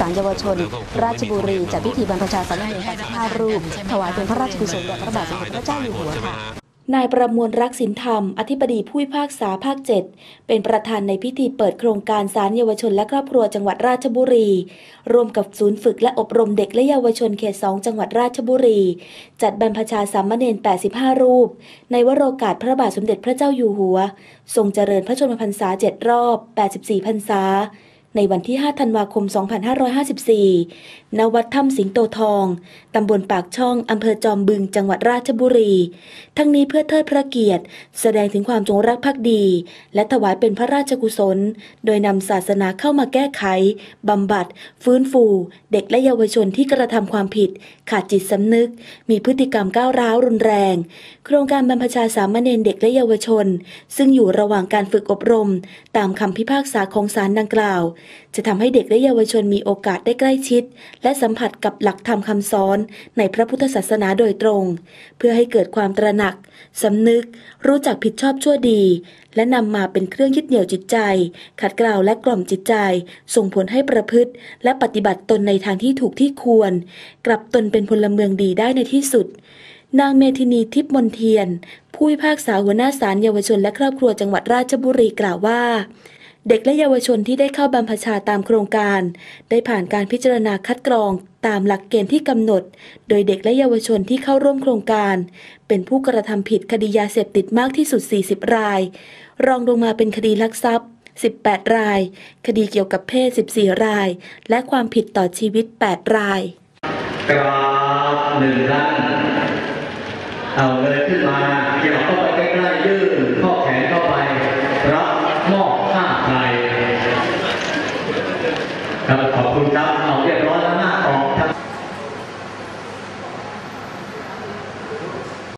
ศาลเยาวชน ราชบุรีจัดพิธีบรรพชาสามเณร85รูป ถวายเป็นพระราชกุศลแด่พระบาทสมเด็จพระเจ้าอยู่หัวค่ะนายประมวลรักสินธรรม อธิบดีผู้พิพากษาภาค 7 เป็นประธานในพิธีเปิดโครงการสารเยาวชนและครอบครัวจังหวัดราชบุรี ร่วมกับศูนย์ฝึกและอบรมเด็กและเยาวชนเขต 2 จังหวัดราชบุรี จัดบรรพชาสามเณร 85 รูป ในวโรกาสพระบาทสมเด็จพระเจ้าอยู่หัว ทรงเจริญพระชนมพรรษา 7 รอบ 84 พรรษา ในวันที่ 5 ธันวาคม 2554 ณ วัดถ้ำสิงโตทอง ตำบลปากช่อง อำเภอจอมบึง จังหวัดราชบุรี ทั้งนี้เพื่อเทิดพระเกียรติ แสดงถึงความจงรักภักดี และถวายเป็นพระราชกุศล โดยนำศาสนาเข้ามาแก้ไข บำบัด ฟื้นฟู เด็กและเยาวชนที่กระทำความผิด ขาดจิตสำนึก มีพฤติกรรมก้าวร้าวรุนแรง โครงการบรรพชาสามเณรเด็กและเยาวชน ซึ่งอยู่ระหว่างการฝึกอบรม ตามคำพิพากษาของศาลดังกล่าวจะทำให้เด็กและเยาวชนมีโอกาสได้ใกล้ชิด และสัมผัสกับหลักธรรมคำสอนในพระพุทธศาสนาโดยตรง เพื่อให้เกิดความตระหนักสำนึก รู้จักผิดชอบชั่วดี และนำมาเป็นเครื่องยึดเหนี่ยวจิตใจ ขัดเกลาและกล่อมจิตใจ ส่งผลให้ประพฤติ และปฏิบัติตนในทางที่ถูกที่ควร กลับตนเป็นพลเมืองดีได้ในที่สุดนางเมธินีทิพมนเทียน ผู้พิพากษาหัวหน้าศาลเยาวชนและครอบครัวจังหวัดราชบุรีกล่าวว่า เด็กและเยาวชนที่ได้เข้าบรรพชาตามโครงการ ได้ผ่านการพิจารณาคัดกรองตามหลักเกณฑ์ที่กำหนด โดยเด็กและเยาวชนที่เข้าร่วมโครงการ เป็นผู้กระทำผิดคดียาเสพติดมากที่สุด 40 ราย รองลงมาเป็นคดีลักทรัพย์ 18 ราย คดีเกี่ยวกับเพศ 14 ราย และความผิดต่อชีวิต 8 รายกราบหนึ่งด้านเอาเลยขึ้นมาเกี่ยวกล้ ครับขอบคุณครับเอา